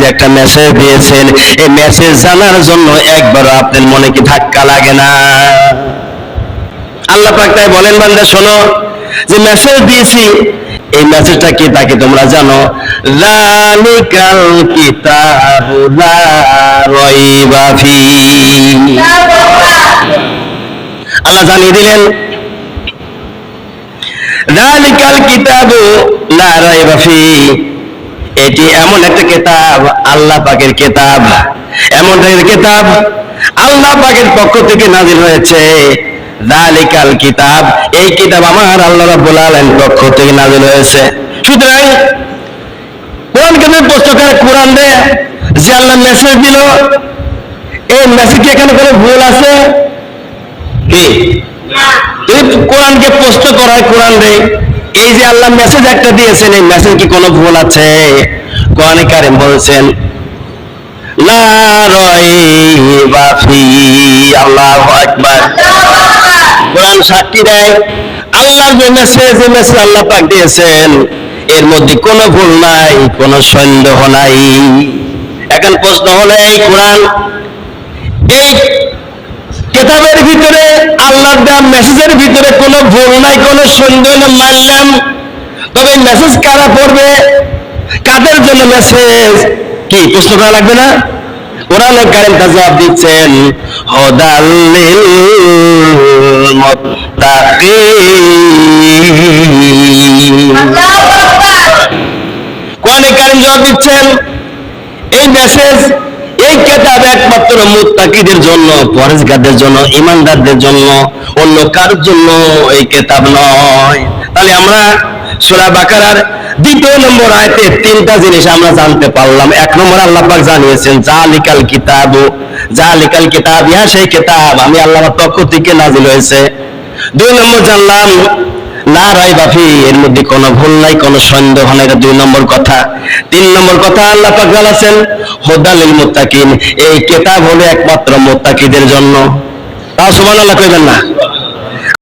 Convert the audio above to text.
যে একটা মেসেজ দিয়েছেন, এই মেসেজ জানার জন্য একবারও আপনার মনে কি ধাক্কা লাগে না? আল্লাহ পাক তাই বলেন, বান্দা, শোনো, যে মেসেজ দিয়েছি, এই মেসেজটা কি তাকে তোমরা জানো? জালিকাল কিতাবু লা রাইবা ফি। আল্লাহ জানিয়ে দিলেন জালিকাল কিতাবু এটি এমন একটা কিতাব আল্লাহ পাকের কিতাব। এমন একটা কিতাব আল্লাহ পাকের পক্ষ থেকে নাজিল হয়েছে। জালিকাল কিতাব এই কিতাব আমার আল্লাহ রাব্বুল আলামিন পক্ষ থেকে নাজিল হয়েছে। সুতরাং কোরআন কেন্দ্রের পুস্তকের কোরআন দে যে আল্লাহ মেসেজ দিল এই মেসেজ কি এখানে কোনো ভুল আছে? কি? কোরআনকে প্রশ্ন করায় কোরআন রে এই যে আল্লাহ মেসেজ একটা দিয়েছেন, এই মেসেজ কি কোনো ভুল আছে? কোরআনে কারিম বলছেন কোরআন দেয় যে মেসেজ মেসেজ আল্লাহ দিয়েছেন, এর মধ্যে কোনো ভুল নাই, কোনো সন্দেহ নাই। এখন প্রশ্ন হলো, এই কোরআন, এই কেতাবের ভিতরে আল্লাহর দেওয়া মেসেজের ভিতরে কোনো ভুল নাই কোনো সন্দেহ নাই মানলাম। তবে মেসেজ কারা পড়বে? কাদের জন্য মেসেজ কি প্রশ্ন করা লাগবে না? কোরআন কারিম তা জবাব দিচ্ছেন হদাল্লিল কোরআন কারিম জবাব দিচ্ছেন এই মেসেজ একমাত্র জন্য জন্য, ইমানদারদের জন্য, অন্য কারোর জন্য এই কেতাব নয়। তাহলে আমরা বাকারার দ্বিতীয় নম্বর আয়াতে তিনটা জিনিস আমরা জানতে পারলাম। এক নম্বর আল্লাহ পাক জালিকাল কিতাব কিতাব ইহা সেই কিতাব। আমি আল্লাহর পক্ষ থেকে নাজিল হয়েছে। দুই নম্বর জানলাম না রায় বাফি, এর মধ্যে কোনো ভুল নাই, কোনো সন্দেহ নাই, এটা দুই নম্বর কথা। তিন নম্বর কথা, আল্লাহ পাক বলেছেন হুদালিল মুত্তাকিন এই কিতাব হলো একমাত্র মুত্তাকিদের জন্য। তা সুবহানাল্লাহ কইবেন না?